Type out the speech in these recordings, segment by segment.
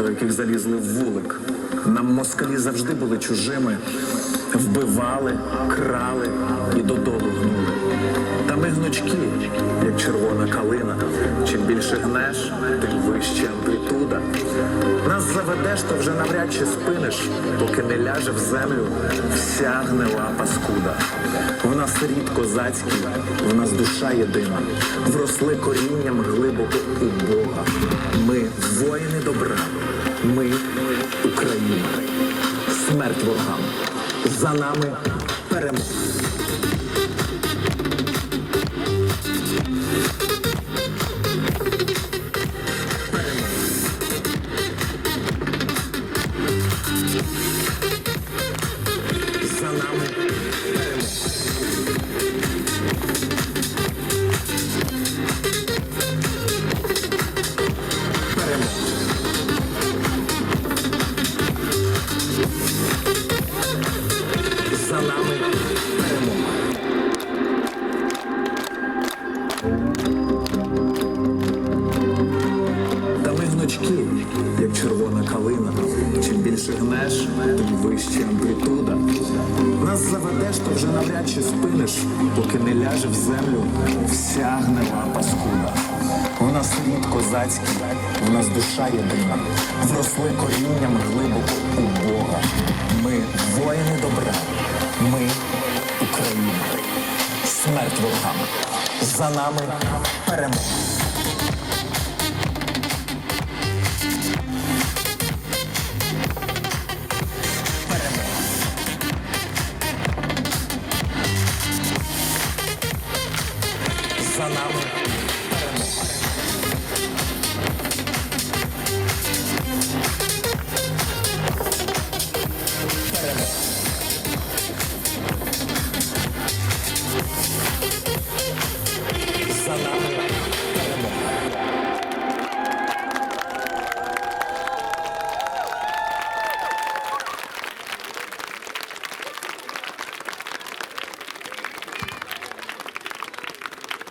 до яких залізли в вулик. Нам москалі завжди були чужими, вбивали, крали і додолу гнули. Та ми гнучки, як червона калина. Чим більше гнеш, тим вище амплітуда. Нас заведеш, то вже навряд чи спиниш, поки не ляже в землю вся гнила паскуда. В нас рід козацький, в нас душа єдина, вросли корінням глибоко у Бога. Ми воїни добра, ми Україна. Смерть ворогам. За нами перемога. За нами перемога. Та ми гнучки, як червона калина. Чим більше гнеш, тим вище амплітуда. Нас заведеш, то вже навряд чи спиниш, поки не ляже в землю вся гнила паскуда. У нас рід козацький, в нас душа єдина, вросли корінням глибоко у Бога. Ми воїни добра, ми Україна. Смерть ворогам. За нами перемога. За нами перемога. Перемога.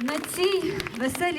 На цій веселій